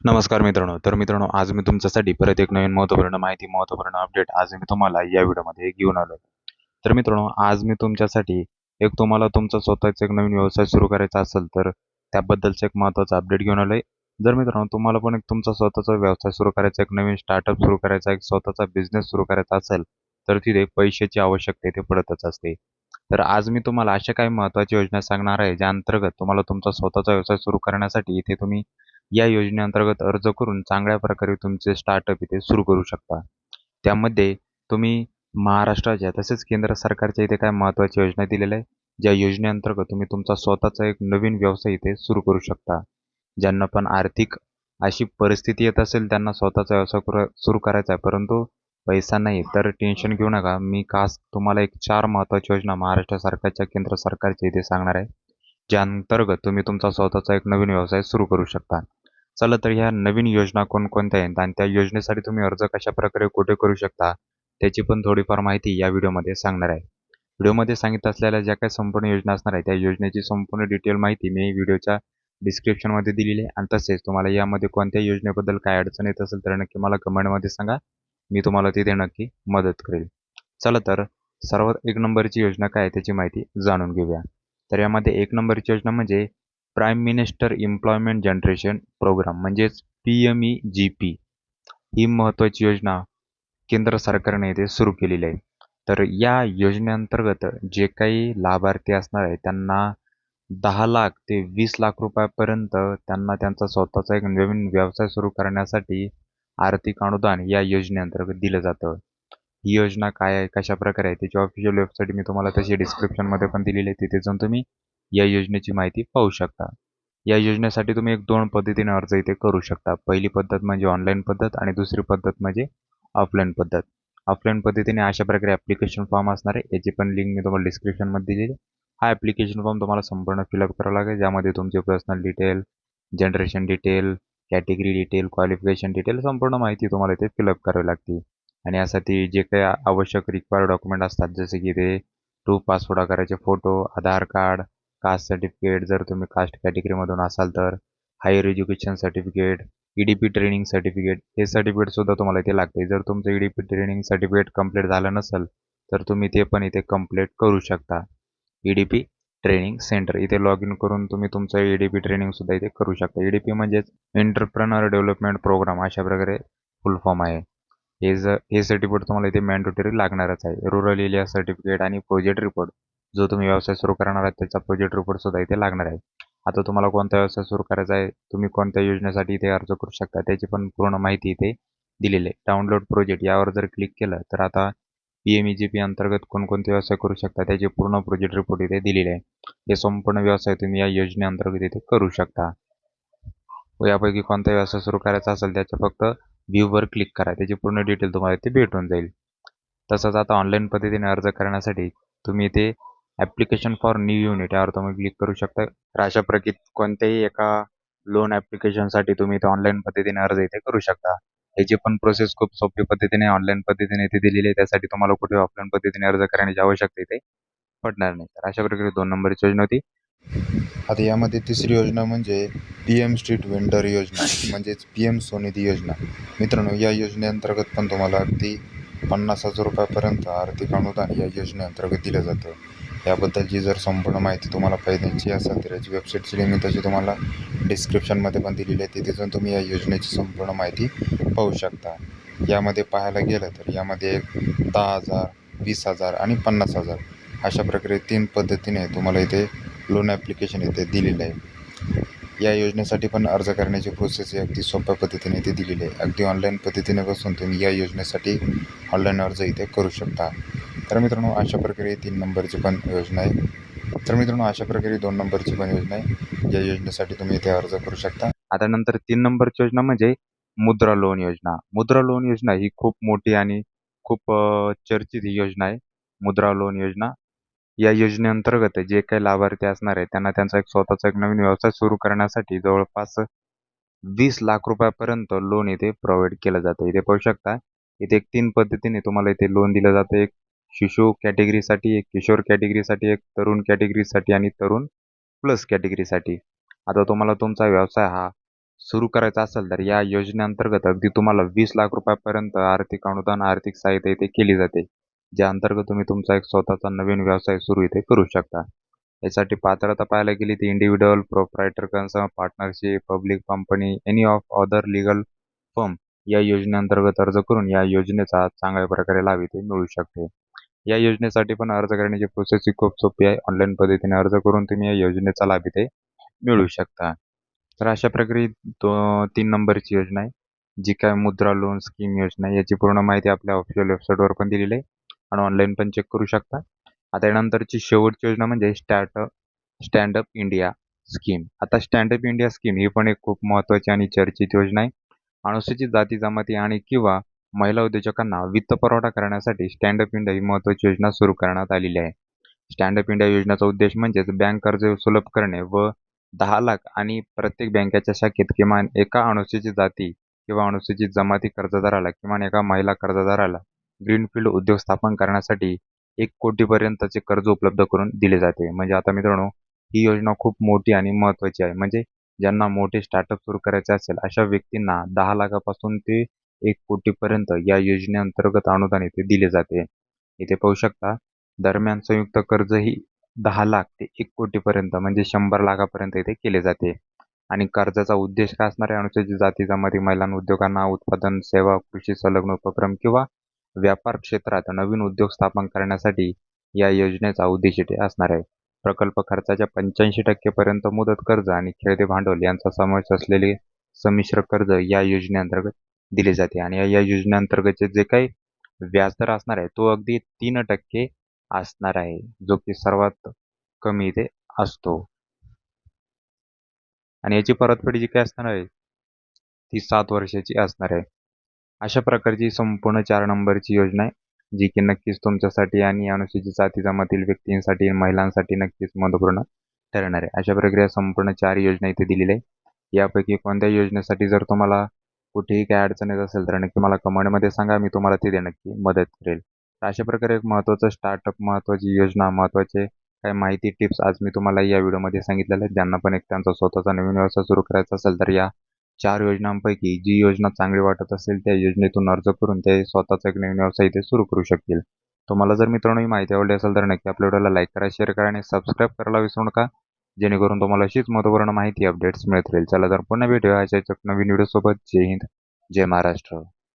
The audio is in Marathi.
नमस्कार मित्रांनो. तर मित्रांनो आज मी तुमच्यासाठी परत एक नवीन महत्त्वपूर्ण माहिती महत्त्वपूर्ण अपडेट आज मी तुम्हाला या व्हिडिओमध्ये घेऊन आलो तर मित्रांनो आज मी तुमच्यासाठी एक तुम्हाला तुमचा स्वतःचा एक नवीन व्यवसाय सुरू करायचा असेल तर त्याबद्दलचं एक महत्त्वाचं अपडेट घेऊन आलो जर मित्रांनो तुम्हाला पण एक तुमचा स्वतःचा व्यवसाय सुरू करायचा एक नवीन स्टार्टअप सुरू करायचा एक स्वतःचा बिझनेस सुरू करायचा असेल तर तिथे पैशाची आवश्यकता इथे पडतच असते. तर आज मी तुम्हाला अशा काही महत्त्वाची योजना सांगणार आहे ज्या अंतर्गत तुम्हाला तुमचा स्वतःचा व्यवसाय सुरू करण्यासाठी इथे तुम्ही या योजनेअंतर्गत अर्ज करून चांगल्या प्रकारे तुमचे स्टार्टअप इथे सुरू करू शकता. त्यामध्ये तुम्ही महाराष्ट्राच्या तसेच केंद्र सरकारच्या इथे काय महत्त्वाच्या योजना दिलेल्या आहे ज्या योजनेअंतर्गत तुम्ही तुमचा स्वतःचा एक नवीन व्यवसाय इथे सुरू करू शकता. ज्यांना पण आर्थिक अशी परिस्थिती येत असेल त्यांना स्वतःचा व्यवसाय कर सुरू करायचा आहे. परंतु पैसा नाही तर टेन्शन घेऊ नका. मी खास तुम्हाला एक चार महत्त्वाची योजना महाराष्ट्र सरकारच्या केंद्र सरकारच्या इथे सांगणार आहे. ज्या अंतर्गत तुम्ही तुमचा स्वतःचा एक नवीन व्यवसाय सुरू करू शकता. चला तर ह्या नवीन योजना कोणकोणत्या आहेत? आणि त्या योजनेसाठी तुम्ही अर्ज कशा प्रकारे कुठे करू शकता? त्याची पण थोडीफार माहिती या व्हिडिओमध्ये सांगणार आहे. व्हिडिओमध्ये सांगितलं असलेल्या ज्या काही संपूर्ण योजना असणार आहे त्या योजनेची संपूर्ण डिटेल माहिती मी व्हिडिओच्या डिस्क्रिप्शनमध्ये दिलेली आहे. आणि तसेच तुम्हाला यामध्ये कोणत्या योजनेबद्दल काय अडचण येत असेल तर नक्की मला कमेंटमध्ये सांगा. मी तुम्हाला तिथे नक्की मदत करेल. चला तर सर्वात एक नंबरची योजना काय आहे त्याची माहिती जाणून घेऊया. तर यामध्ये एक नंबरची योजना म्हणजे prime minister employment generation programme म्हणजेच P M E G P ही महत्त्वाची योजना केंद्र सरकारने इथे सुरू केलेली आहे. तर या योजनेअंतर्गत जे काही लाभार्थी असणार आहे त्यांना दहा लाख ते वीस लाख रुपयापर्यंत त्यांना त्यांचा स्वतःचा एक नवीन व्यवसाय सुरू करण्यासाठी आर्थिक अनुदान या योजनेअंतर्गत दिलं जातं. ही योजना काय आहे कशा प्रकारे आहे त्याची ऑफिशियल वेबसाईट मी तुम्हाला तशी डिस्क्रिप्शनमध्ये पण दिलेली आहे तिथे जाऊन तुम्ही या योजनेची माहिती पाहू शकता. या योजनेसाठी तुम्ही एक दोन पद्धतीने अर्ज इथे करू शकता. पहिली पद्धत म्हणजे ऑनलाईन पद्धत आणि दुसरी पद्धत म्हणजे ऑफलाईन पद्धत. ऑफलाईन पद्धतीने अशा प्रकारे ॲप्लिकेशन फॉर्म असणार आहे. याची पण लिंक मी तुम्हाला डिस्क्रिप्शनमध्ये दिली हा ॲप्लिकेशन फॉर्म तुम्हाला संपूर्ण फिलअप करावा लागेल. ज्यामध्ये तुमचे personal detail generation detail category detail qualification detail संपूर्ण माहिती तुम्हाला इथे फिलअप करावी लागते. आणि यासाठी जे काही आवश्यक रिक्वायर्ड डॉक्युमेंट असतात जसे की ते टू पासपोर्ट आकाराचे photo Aadhaar card caste certificate जर तुम्ही कास्ट कॅटेगरीमधून असाल तर higher education certificate E D P training certificate हे सर्टिफिकेटसुद्धा तुम्हाला इथे लागते जर तुमचं E D P training certificate complete झालं नसेल तर तुम्ही ते पण इथे कंप्लीट करू शकता. E D P training centre इथे लॉग इन करून तुम्ही तुमचं ई डी पी ट्रेनिंगसुद्धा इथे करू शकता. ई डी पी म्हणजेच एंटरप्रेनर डेव्हलपमेंट प्रोग्राम अशा प्रकारे फुल फॉर्म आहे. हे ज हे सर्टिफिकेट तुम्हाला इथे मॅन्डेटरी लागणारच आहे. रुरल एरिया सर्टिफिकेट आणि प्रोजेक्ट रिपोर्ट जो तुम्ही व्यवसाय सुरू करणार आहात त्याचा प्रोजेक्ट रिपोर्ट सुद्धा इथे लागणार आहे. आता तुम्हाला कोणता व्यवसाय सुरू करायचा आहे तुम्ही कोणत्या योजनेसाठी इथे अर्ज करू शकता त्याची पण पूर्ण माहिती इथे दिलेली आहे. डाउनलोड प्रोजेक्ट यावर जर क्लिक केलं तर आता P M E G P अंतर्गत कोणकोणते व्यवसाय करू शकता त्याचे पूर्ण प्रोजेक्ट रिपोर्ट इथे दिलेले आहे. हे संपूर्ण व्यवसाय तुम्ही या योजनेअंतर्गत इथे करू शकता. व यापैकी कोणता व्यवसाय सुरू करायचा असेल त्याच्या फक्त व्ह्यूवर क्लिक करा त्याची पूर्ण डिटेल तुम्हाला इथे भेटून जाईल. तसंच आता ऑनलाईन पद्धतीने अर्ज करण्यासाठी तुम्ही इथे ॲप्लिकेशन फॉर न्यू युनिट यावर तुम्ही क्लिक करू शकता. तर अशा प्रकारे कोणत्याही एका लोन ॲप्लिकेशनसाठी तुम्ही इथे ऑनलाईन पद्धतीने अर्ज इथे करू शकता. याची पण प्रोसेस खूप सोपी पद्धतीने ऑनलाईन पद्धतीने इथे दिलेली आहे त्यासाठी तुम्हाला कुठे ऑफलाईन पद्धतीने अर्ज करण्याची आवश्यकता इथे पडणार नाही. तर अशा प्रकारे दोन नंबरची योजना होती. आता यामध्ये तिसरी योजना म्हणजे पी एम स्ट्रीट वेंडर योजना म्हणजेच पी एम स्वनिधी योजना. मित्रांनो या योजनेअंतर्गत पण तुम्हाला अगदी पन्नास हजार रुपयापर्यंत आर्थिक अनुदान या योजनेअंतर्गत दिलं जातं. याबद्दलची जर संपूर्ण माहिती तुम्हाला फायद्याची असेल तर याची वेबसाईटची लिंक मी तशी तुम्हाला डिस्क्रिप्शनमध्ये पण दिलेली आहे. तिथे जाऊन तुम्ही या योजनेची संपूर्ण माहिती पाहू शकता. यामध्ये पाहायला गेलं तर यामध्ये एक दहा हजार वीस हजार आणि पन्नास हजार अशा प्रकारे तीन पद्धतीने तुम्हाला इथे लोन ॲप्लिकेशन इथे दिलेलं आहे. या योजनेसाठी पण अर्ज करण्याची प्रोसेस ही अगदी सोप्या पद्धतीने इथे दिलेली आहे. अगदी ऑनलाईन पद्धतीने बसून तुम्ही या योजनेसाठी ऑनलाईन अर्ज इथे करू शकता. तर मित्रांनो अशा प्रकारे तीन नंबरची पण योजना आहे. तर मित्रांनो अशा प्रकारे दोन नंबरची पण योजना आहे. या योजनेसाठी तुम्ही इथे अर्ज करू शकता. आता नंतर तीन नंबरची योजना म्हणजे मुद्रा लोन योजना. मुद्रा लोन योजना ही खूप मोठी आणि खूप चर्चित ही योजना आहे. मुद्रा लोन योजना. या योजनेअंतर्गत जे काही लाभार्थी असणार आहे त्यांना त्यांचा एक स्वतःचा एक नवीन व्यवसाय सुरू करण्यासाठी जवळपास वीस लाख रुपयापर्यंत लोन इथे प्रोव्हाइड केलं जातं. इथे पाहू शकता इथे एक तीन पद्धतीने तुम्हाला इथे लोन दिलं जातं. एक शिशु कॅटेगरीसाठी एक किशोर कॅटेगरीसाठी एक तरुण कॅटेगरीसाठी आणि तरुण प्लस कॅटेगरीसाठी. आता तुम्हाला तुमचा व्यवसाय हा सुरू करायचा असेल तर या योजनेअंतर्गत अगदी तुम्हाला वीस लाख रुपयापर्यंत आर्थिक अनुदान आर्थिक सहायता इथे केली जाते. ज्या अंतर्गत तुम्ही तुमचा एक स्वतःचा नवीन व्यवसाय सुरू इथे करू शकता. यासाठी पात्रता पाहायला गेली ती individual proprietor concern partnership public company any of other legal firm या योजनेअंतर्गत अर्ज करून या योजनेचा चांगल्या प्रकारे लाभ इथे मिळू शकते. या योजनेसाठी पण अर्ज करण्याची प्रोसेस ही खूप सोपी आहे. ऑनलाईन पद्धतीने अर्ज करून तुम्ही या योजनेचा लाभ इथे मिळू शकता. तर अशा प्रकारे दो तीन नंबरची योजना आहे जी काय मुद्रा लोन स्कीम योजना आहे याची पूर्ण माहिती आपल्या ऑफिशियल वेबसाईटवर पण दिलेली आहे आणि ऑनलाईन पण चेक करू शकता. आता यानंतरची शेवटची योजना म्हणजे स्टार्टअप स्टँडअप इंडिया स्कीम आता स्टँडअप इंडिया स्कीम ही पण एक खूप महत्त्वाची आणि चर्चित योजना आहे. अनुसूचित जाती जमाती आणि किंवा महिला उद्योजकांना वित्तपुरवठा करण्यासाठी स्टँडअप इंडिया ही महत्त्वाची योजना सुरू करण्यात आलेली आहे. स्टँडअप इंडिया योजनेचा उद्देश म्हणजेच बँक कर्ज सुलभ करणे व दहा लाख आणि प्रत्येक बँकेच्या शाखेत किमान एका अनुसूचित जाती किंवा अनुसूचित जमाती कर्जदाराला किमान एका महिला कर्जदाराला ग्रीनफील्ड उद्योग स्थापन करण्यासाठी एक कोटीपर्यंतचे कर्ज उपलब्ध करून दिले जाते. म्हणजे आता मित्रांनो ही योजना खूप मोठी आणि महत्त्वाची आहे. म्हणजे ज्यांना मोठे स्टार्टअप सुरू करायचे असेल अशा व्यक्तींना दहा लाखापासून ते एक कोटीपर्यंत या योजनेअंतर्गत अनुदान इथे दिले जाते. इथे पाहू शकता दरम्यान संयुक्त कर्ज ही दहा लाख ते एक कोटीपर्यंत म्हणजे शंभर लाखापर्यंत इथे केले जाते. आणि कर्जाचा उद्देश काय असणार आहे? अनुसूचित जाती जमाती महिलांना उद्योगांना उत्पादन सेवा कृषी संलग्न उपक्रम किंवा व्यापार क्षेत्रात नवीन उद्योग स्थापन करण्यासाठी या योजनेचा उद्देश इथे असणार आहे. प्रकल्प खर्चाच्या पंच्याऐंशी टक्केपर्यंत मुदत कर्ज आणि खेळते भांडवल यांचा समावेश असलेले संमिश्र कर्ज या योजनेअंतर्गत दिले जाते. आणि या- या योजनेअंतर्गतचे जे काही व्याजदर असणार आहे तो अगदी तीन टक्के असणार आहे जो की सर्वात कमी इथे असतो. आणि याची परतफेड जी काही असणार आहे ती सात वर्षाची असणार आहे. अशा प्रकारची संपूर्ण चार नंबरची योजना आहे जी की नक्कीच तुमच्यासाठी आणि अनुसूचित जाती जमातील व्यक्तींसाठी महिलांसाठी नक्कीच महत्त्वपूर्ण ठरणार आहे. अशा प्रकारे संपूर्ण चार योजना इथे दिलेल्या आहे यापैकी कोणत्या योजनेसाठी जर तुम्हाला कुठेही काय अडचण येत असेल तर नक्की मला कमेंटमध्ये सांगा मी तुम्हाला तिथे नक्की मदत करेल. तर अशा प्रकारे एक महत्त्वाचं स्टार्टअप महत्त्वाची योजना महत्त्वाचे काही माहिती टिप्स आज मी तुम्हाला या व्हिडिओमध्ये सांगितलेल्या आहेत. ज्यांना पण एक त्यांचा स्वतःचा नवीन व्यवसाय सुरू करायचा असेल तर या चार योजनांपैकी जी योजना चांगली वाटत असेल त्या योजनेतून अर्ज करून ते स्वतःचा एक नवीन व्यवसाय इथे सुरू करू शकतील. तुम्हाला जर मित्रांनो ही माहिती आवडली असेल तर नक्की आपल्या व्हिडिओला लाईक करा शेअर करा आणि सबस्क्राईब करायला विसरू नका. जेणेकरून तुम्हाला अशीच महत्त्वपूर्ण माहिती अपडेट्स मिळत राहील. चला तर पुन्हा भेटूया अशाच एक नवीन व्हिडिओसोबत जय हिंद. जय महाराष्ट्र.